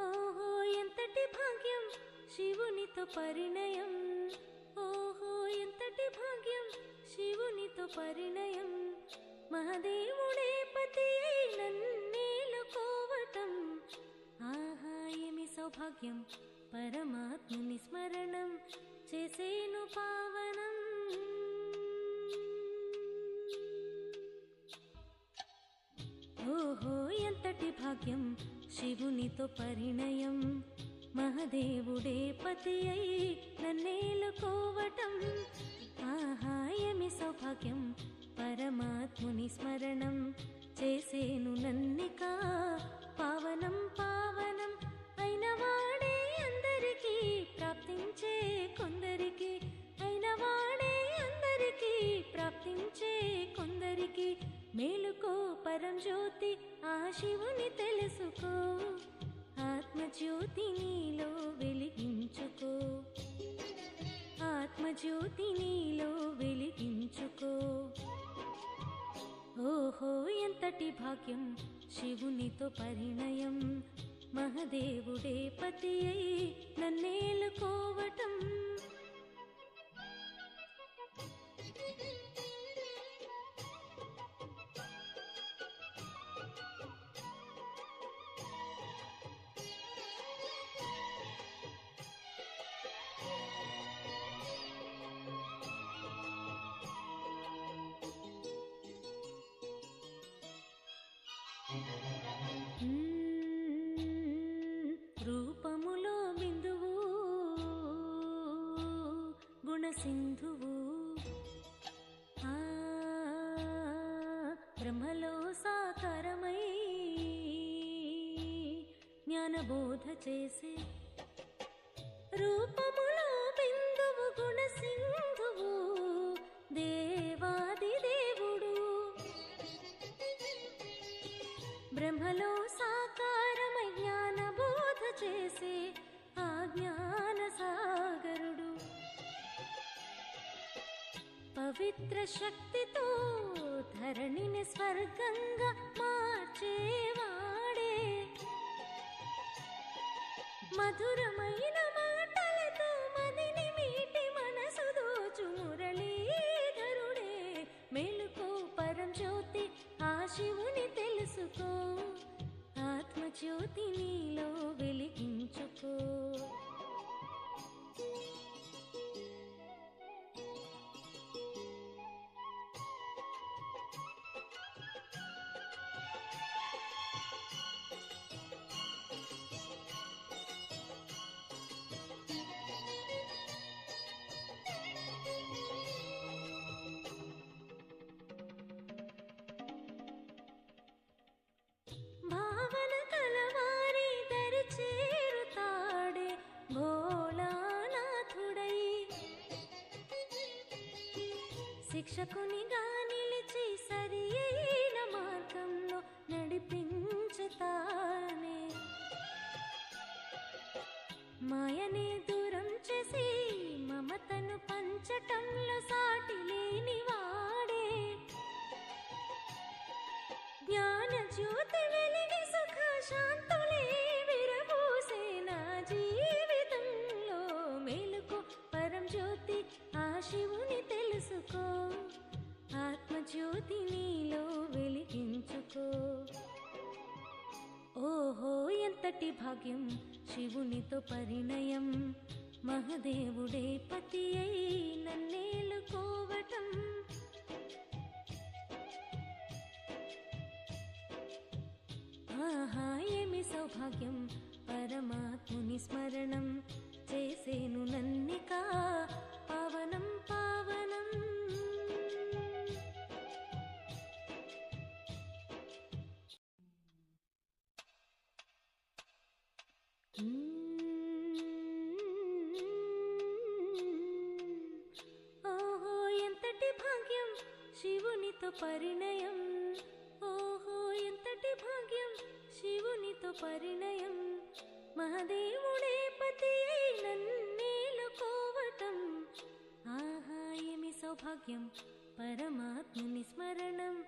ఓహో ఎంతటి భాగ్యం శివునితో పరిణయం. ఓహో ఎంతటి భాగ్యం శివునితో పరిణయం. మహాదేవుడే పతి అయి నన్నేలుకోవటం ఆహా ఏమి సౌభాగ్యం పరమాత్ముని స్మరణం. చేసేను పావన ఓహో ఎంతటి భాగ్యం. శివునితో పరిణయం. మహదేవుడే పతి అయి నన్నేలుకోవటం ఆహాయమి సౌభాగ్యం. పరమాత్ముని స్మరణం చేసేను నన్నిక. పావనం ఆత్మజ్యోతి నీలో వెలిగించుకో. ఆత్మజ్యోతి నీలో వెలిగించుకో. ఓహో ఎంతటి భాగ్యం శివునితో పరిణయం. మహదేవుడే పతి అయి నన్నేలుకోవటం. సింధువు. ఆ, బ్రహ్మలో సాకారమై జ్ఞానబోధ చేసే రూపములో బిందువు గుణ సింధువు దేవాది దేవుడు. బ్రహ్మలో సాకారమై జ్ఞానబోధ చేసే ఆ జ్ఞాన సాగర పవిత్ర శక్తితో ధరణిని స్వర్గంగా మార్చేవాడే మధురమైన శిక్షకునిగా నిలిచి సరి అయిన మార్గంలో నడిపించుతానే. మాయనే దూరం చేసి మమతను పంచటంలో సాటి లేని వాడే. జ్ఞాన జ్యోతి వెలిగి సుఖ శాంతం జ్యోతి నీలో వెలిగించుకో. ఓహో ఎంతటి భాగ్యం శివునితో పరిణయం. మహదేవుడే పతి అయి నన్నేలుకోవటం ఆహా ఏమి సౌభాగ్యం పరమాత్ముని స్మరణం. చేసేను నన్నిక పవనం పావనం శివునితో పరిణయం. ఓహో ఎంతటి భాగ్యం. శివునితో పరిణయం. మహాదేవుడే పతి నన్నేలుకోవటం ఆహా ఏమి సౌభాగ్యం. పరమాత్ముని స్మరణం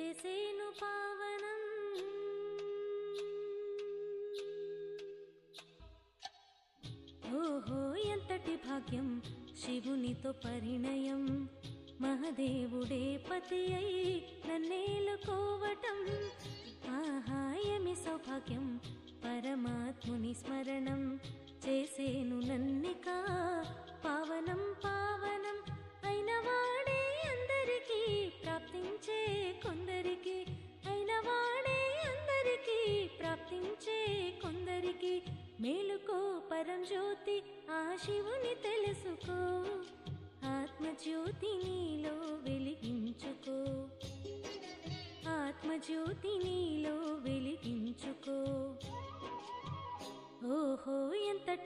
చేసేను పావనం. ఓహో ఎంతటి భాగ్యం. శివునితో పరిణయం. మహదేవుడే పతి అయి నన్నేలుకోవటం ఆహాయమి సౌభాగ్యం పరమాత్ముని స్మరణం చేసేను నన్నిక. పావనం పావనం అయిన వాడే అందరికీ ప్రాప్తించే కొందరికి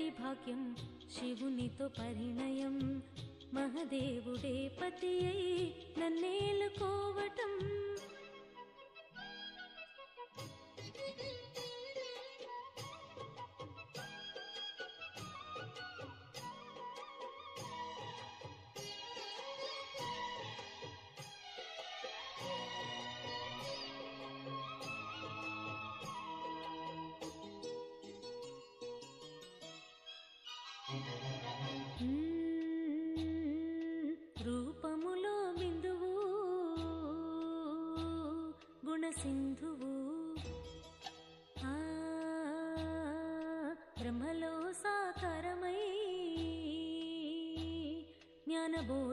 ఎంతటి భాగ్యం శివునితో పరిణయం. మహదేవుడే పతి అయి నన్నేలుకోవటం.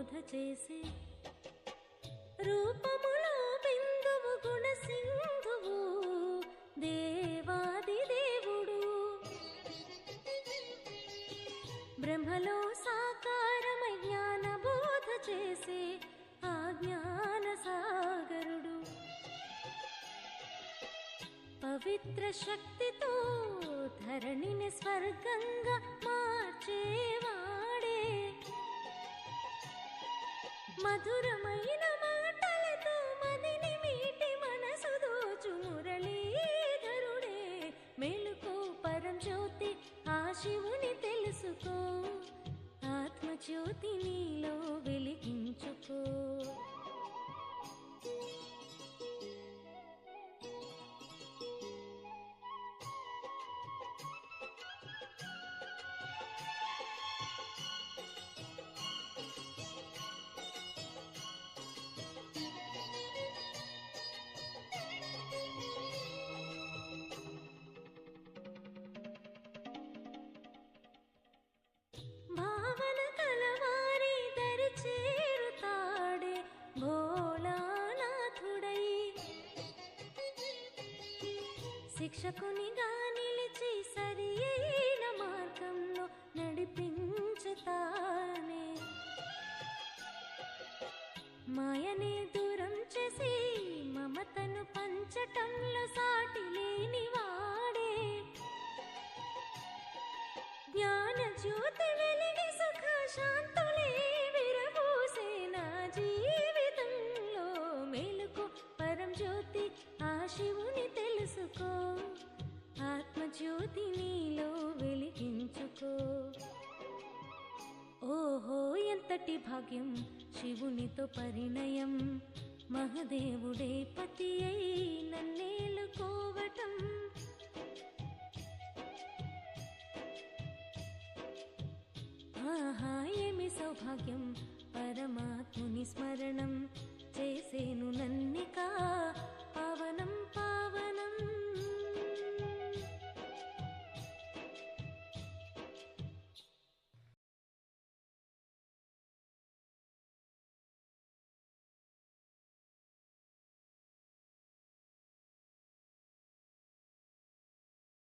బోధ చేసే రూపములో బిందువు గుణసింధువు దేవాది దేవుడు. బ్రహ్మలో సాకారమై జ్ఞాన బోధ చేసే ఆ జ్ఞాన సాగరుడు పవిత్ర శక్తితో ధరణిని స్వర్గంగా మార్చేవా మధురమైన రక్షకునిగా నిలిచి సరి అయిన మార్గంలో నడిపించుతానే. మాయనే దూరం చేసి మమతను పంచటంలో సాటి లేని వాడే. జ్ఞాన జ్యోతి వెలిగి సుఖ శాంతులే విరబూసే నా జీవితంలో. మేలుకు పరం జ్యోతి ఆ శివుని తెలుసుకో. జ్యోతి నీలో వెలిగించుకో. ఓహో ఎంతటి భాగ్యం శివునితో పరిణయం. మహదేవుడే పతి అయి నన్నేలుకోవటం ఆహా ఏమి సౌభాగ్యం పరమాత్ముని స్మరణం. చేసేను నన్నిక పవనం పా